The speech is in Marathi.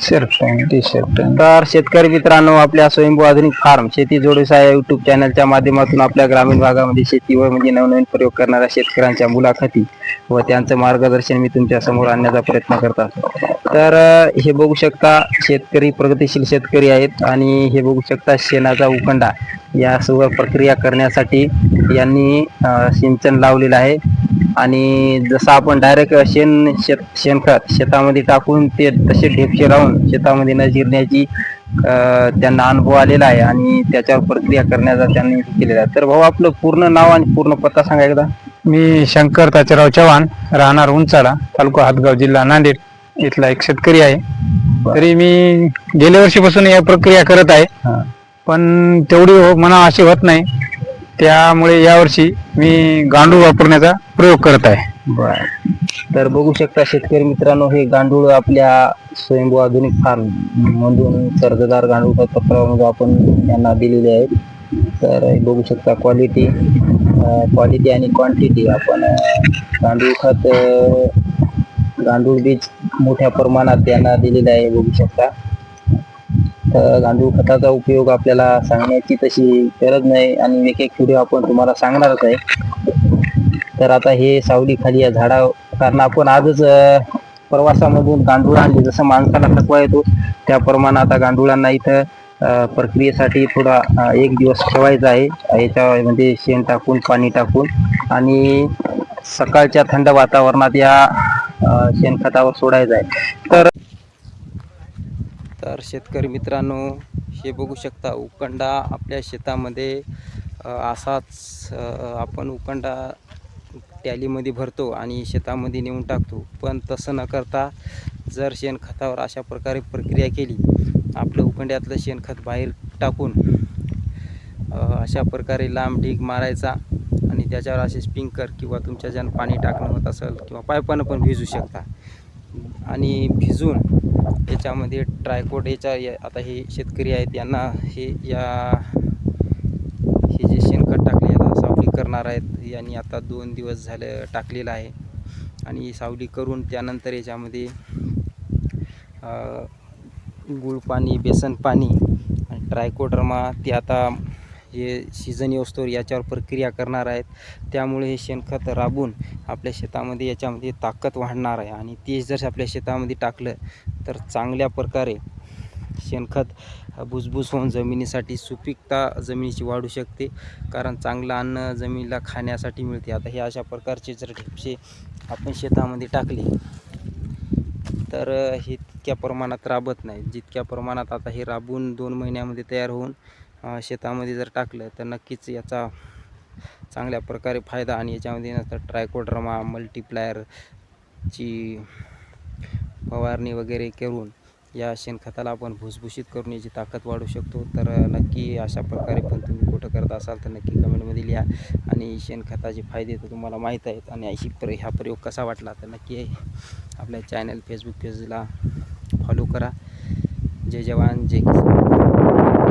शर्ट टी शर्ट तर शेतकरी मित्रांनो आपल्या स्वयंभू आधुनिक फार्म शेती जोडीसा या युट्यूब चॅनलच्या माध्यमातून आपल्या ग्रामीण भागामध्ये शेतीवर म्हणजे नवनवीन प्रयोग करणाऱ्या शेतकऱ्यांच्या मुलाखती व त्यांचं मार्गदर्शन मी तुमच्यासमोर आणण्याचा प्रयत्न करतात तर हे बघू शकता शेतकरी प्रगतिशील शेतकरी आहेत आणि हे बघू शकता शेणाचा उखंडा या सर्व प्रक्रिया करण्यासाठी यांनी सिंचन लावलेलं आहे. आणि जसं आपण डायरेक्ट शेण शेत शेणखत शेतामध्ये टाकून ते तसे ढेपचे राहून शेतामध्ये न जिरण्याची त्यांना अनुभव आलेला आहे आणि त्याच्यावर प्रक्रिया करण्याचा त्यांनी केलेला आहे. तर भाऊ आपलं पूर्ण नाव आणि पूर्ण पत्ता सांगा एकदा. मी शंकर ताचेराव चव्हाण राहणार उंचाळा तालुका हातगाव जिल्हा नांदेड. इथला एक शेतकरी आहे. तरी मी गेल्या वर्षीपासून या प्रक्रिया करत आहे. पण तेवढी हो- मना अशी होत नाही. त्यामुळे यावर्षी मी गांडूळ वापरण्याचा प्रयोग करत आहे. बर. तर बघू शकता शेतकरी मित्रांनो हे गांडूळ आपल्या स्वयंभू आधुनिक फार्म मधून कर्जदार गांडूळ खत पत्रामध्ये आपण यांना दिलेले आहेत. तर बघू शकता क्वालिटी क्वालिटी आणि क्वांटिटी आपण गांडूळ खत गांडूळ बीज मोठ्या प्रमाणात त्यांना दिलेलं आहे बघू शकता. गांडूळ खताचा उपयोग आपल्याला सांगण्याची तशी गरज नाही आणि एक एक व्हिडिओ आपण तुम्हाला सांगणारच आहे. तर आता हे सावली खाली या झाडा कारण आपण आजच प्रवासामधून गांडूळ आणले. जसं माणसाला थकवा येतो त्याप्रमाणे आता गांडुळांना इथं प्रक्रियेसाठी थोडा एक दिवस ठेवायचा आहे. याच्यामध्ये म्हणजे शेण टाकून पाणी टाकून आणि सकाळच्या थंड वातावरणात या शेणखतावर सोडायचं आहे. तर तर शेतकरी मित्रांनो हे बघू शकता उकंडा आपल्या शेतामध्ये असाच आपण उकंडा टॅलीमध्ये भरतो आणि शेतामध्ये नेऊन टाकतो. पण तसं न करता जर शेणखतावर अशा प्रकारे प्रक्रिया केली आपलं उकंड्यातलं शेणखत बाहेर टाकून अशा प्रकारे लांब ढीग मारायचा आणि त्याच्यावर असे स्पिंकर किंवा तुमच्या ज्यानं पाणी टाकणं होत असेल किंवा पाईपानं पण भिजू शकता. आणि भिजून याच्यामध्ये ट्रायकोट याच्या आता हे शेतकरी आहेत यांना हे या हे जे शेणखत टाकले आता सावली करणार आहेत यांनी आता दोन दिवस झालं टाकलेलं आहे. आणि सावली करून त्यानंतर याच्यामध्ये गुळ पाणी बेसन पाणी आणि ट्रायकोडर्मा ते आता हे सीझन येऊस्तोवर याच्यावर प्रक्रिया करणार आहेत. त्यामुळे हे शेणखत राबून आपल्या शेतामध्ये याच्यामध्ये ताकद वाढणार आहे. आणि ते जर आपल्या शेतामध्ये टाकलं तर चांगल्या प्रकारे शेणखत भुसभुस होऊन जमिनीसाठी सुपीकता जमिनीची वाढू शकते. कारण चांगलं अन्न जमिनीला खाण्यासाठी मिळते. आता हे अशा प्रकारचे जर ढिपसे आपण शेतामध्ये टाकले तर हे तितक्या प्रमाणात राबत नाही. जितक्या प्रमाणात आता हे राबून दोन महिन्यामध्ये तयार होऊन शेतामध्ये जर टाकलं तर नक्कीच याचा चांगल्या प्रकारे फायदा आणि याच्यामध्ये नंतर ट्रायकोड्रमा मल्टीप्लायरची फवारणी वगैरे करून या शेणखताला आपण भुसभुशीत करून याची ताकद वाढवू शकतो. तर नक्की अशा प्रकारे पण तुम्ही कुठं करत असाल तर नक्की कमेंटमध्ये लिहा आणि शेणखताचे फायदे तर तुम्हाला माहीत आहेत आणि ही प्र हा प्रयोग कसा वाटला तर नक्की आपल्या चॅनल फेसबुक पेजला फॉलो करा. जय जवान जय किसान.